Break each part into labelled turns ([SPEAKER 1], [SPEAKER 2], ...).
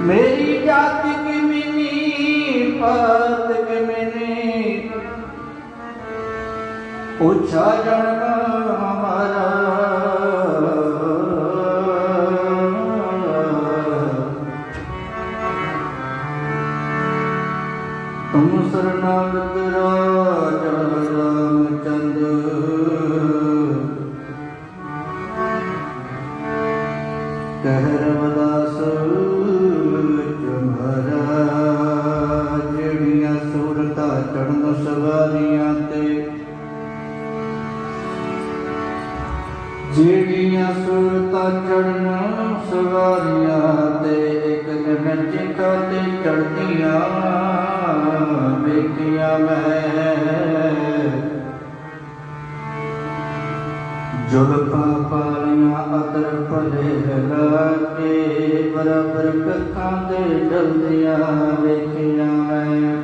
[SPEAKER 1] ਮੇਰੀ ਜਾਤ ਕੀ ਮਿਨੀ ਪਤ ਕੀ ਮਿਨੀ ਉੱਚਾ ਜਨਮ ਤੁਮ ਸਰਨਾਗਤ ਰਾਜਾ ਰਾਮਚੰਦ ਕਹਿ ਰਵਦਾਸ ਤੁਮਰਾ ਜਿਹੜੀਆਂ ਸੂਰਤਾਂ ਚੜਨ ਸਵਾਰੀਆਂ ਤੇ। ਜਿਹੜੀਆਂ ਸੁਰਤਾਂ ਚੜਨ ਸਵਾਰੀਆਂ ਤੇ ਇੱਕ ਦਿਨ ਤੇ ਚੜਦੀਆਂ ਵੇਖੀਆਂ ਪਾਲੀਆਂ ਅਦਰ ਭਲੇ ਲਾਗੇ, ਬਰਾਬਰ ਕੱਖਾਂ ਦੇ ਡਲਦੀਆਂ ਵੇਖੀਆਂ ਮੈਂ।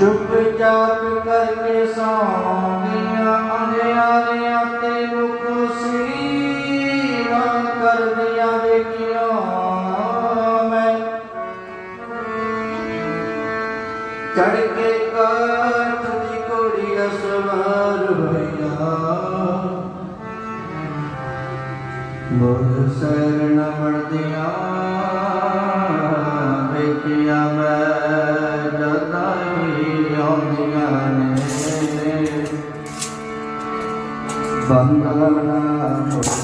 [SPEAKER 1] ਚੁੱਪ ਚਾਪ ਕਰਕੇ ਸੌਂਦੀਆਂ ਅੰਧਿਆਰਿਆਂ ਤੇ ਚੜ ਕੇ ਕਾਠ ਦੀ ਘੋੜੀ ਅਸਵਾਰ ਹੋਈਆਂ ਮੁਰ ਸੈਰ ਨ ਮੜਦੀਆਂ ਵੇਖੀਆਂ ਮੈਂ ਜਦਾਂ ਹੀ ਆਉਂਦੀਆਂ ਨੇ। ਬੰਦਨਾ